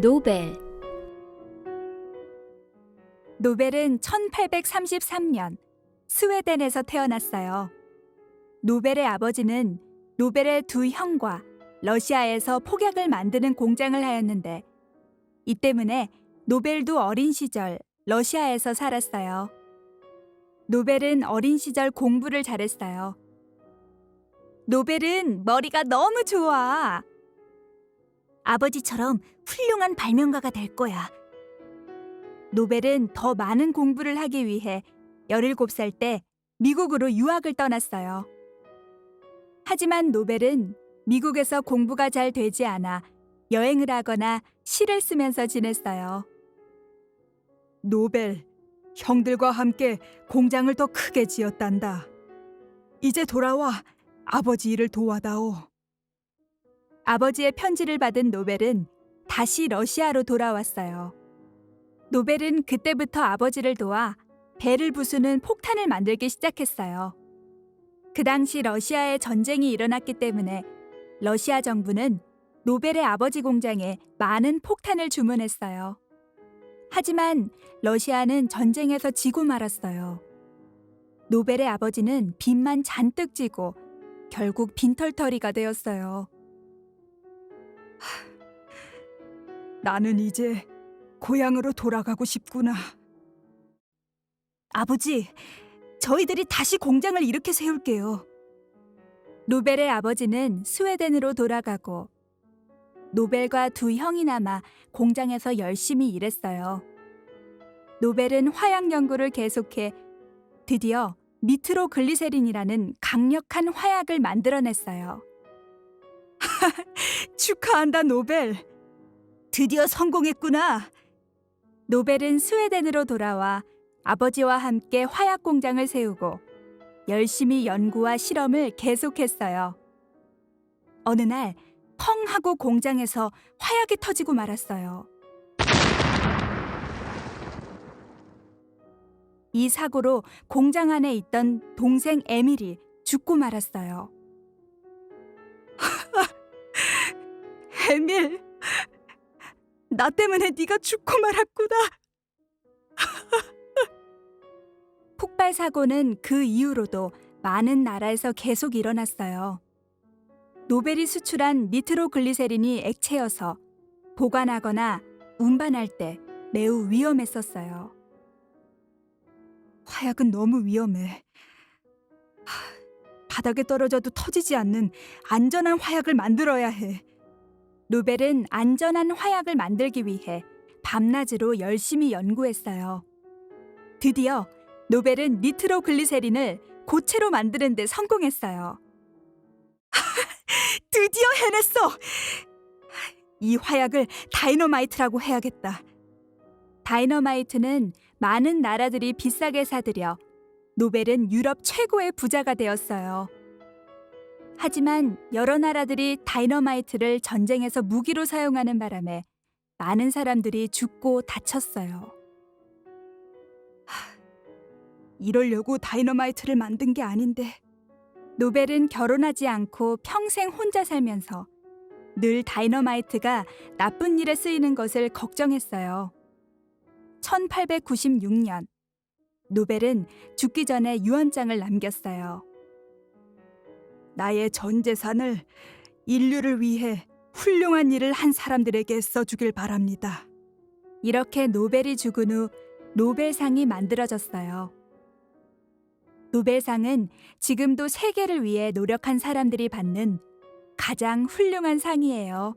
노벨 노벨은 1833년 스웨덴에서 태어났어요. 노벨의 아버지는 노벨의 두 형과 러시아에서 폭약을 만드는 공장을 하였는데 이 때문에 노벨도 어린 시절 러시아에서 살았어요. 노벨은 어린 시절 공부를 잘했어요. 노벨은 머리가 너무 좋아. 아버지처럼 훌륭한 발명가가 될 거야. 노벨은 더 많은 공부를 하기 위해 17살 때 미국으로 유학을 떠났어요. 하지만 노벨은 미국에서 공부가 잘 되지 않아 여행을 하거나 시를 쓰면서 지냈어요. 노벨, 형들과 함께 공장을 더 크게 지었단다. 이제 돌아와 아버지 일을 도와다오. 아버지의 편지를 받은 노벨은 다시 러시아로 돌아왔어요. 노벨은 그때부터 아버지를 도와 배를 부수는 폭탄을 만들기 시작했어요. 그 당시 러시아에 전쟁이 일어났기 때문에 러시아 정부는 노벨의 아버지 공장에 많은 폭탄을 주문했어요. 하지만 러시아는 전쟁에서 지고 말았어요. 노벨의 아버지는 빚만 잔뜩 지고 결국 빈털터리가 되었어요. 나는 이제 고향으로 돌아가고 싶구나. 아버지, 저희들이 다시 공장을 이렇게 세울게요. 노벨의 아버지는 스웨덴으로 돌아가고 노벨과 두 형이 남아 공장에서 열심히 일했어요. 노벨은 화약 연구를 계속해 드디어 니트로글리세린이라는 강력한 화약을 만들어냈어요. 축하한다, 노벨. 드디어 성공했구나. 노벨은 스웨덴으로 돌아와 아버지와 함께 화약 공장을 세우고 열심히 연구와 실험을 계속했어요. 어느 날 펑 하고 공장에서 화약이 터지고 말았어요. 이 사고로 공장 안에 있던 동생 에밀이 죽고 말았어요. 에밀, 나 때문에 네가 죽고 말았구나. 폭발 사고는 그 이후로도 많은 나라에서 계속 일어났어요. 노벨이 수출한 니트로글리세린이 액체여서 보관하거나 운반할 때 매우 위험했었어요. 화약은 너무 위험해. 하, 바닥에 떨어져도 터지지 않는 안전한 화약을 만들어야 해. 노벨은 안전한 화약을 만들기 위해 밤낮으로 열심히 연구했어요. 드디어 노벨은 니트로글리세린을 고체로 만드는 데 성공했어요. 드디어 해냈어! 이 화약을 다이너마이트라고 해야겠다. 다이너마이트는 많은 나라들이 비싸게 사들여 노벨은 유럽 최고의 부자가 되었어요. 하지만 여러 나라들이 다이너마이트를 전쟁에서 무기로 사용하는 바람에 많은 사람들이 죽고 다쳤어요. 하, 이러려고 다이너마이트를 만든 게 아닌데 노벨은 결혼하지 않고 평생 혼자 살면서 늘 다이너마이트가 나쁜 일에 쓰이는 것을 걱정했어요. 1896년 노벨은 죽기 전에 유언장을 남겼어요. 나의 전 재산을 인류를 위해 훌륭한 일을 한 사람들에게 써주길 바랍니다. 이렇게 노벨이 죽은 후 노벨상이 만들어졌어요. 노벨상은 지금도 세계를 위해 노력한 사람들이 받는 가장 훌륭한 상이에요.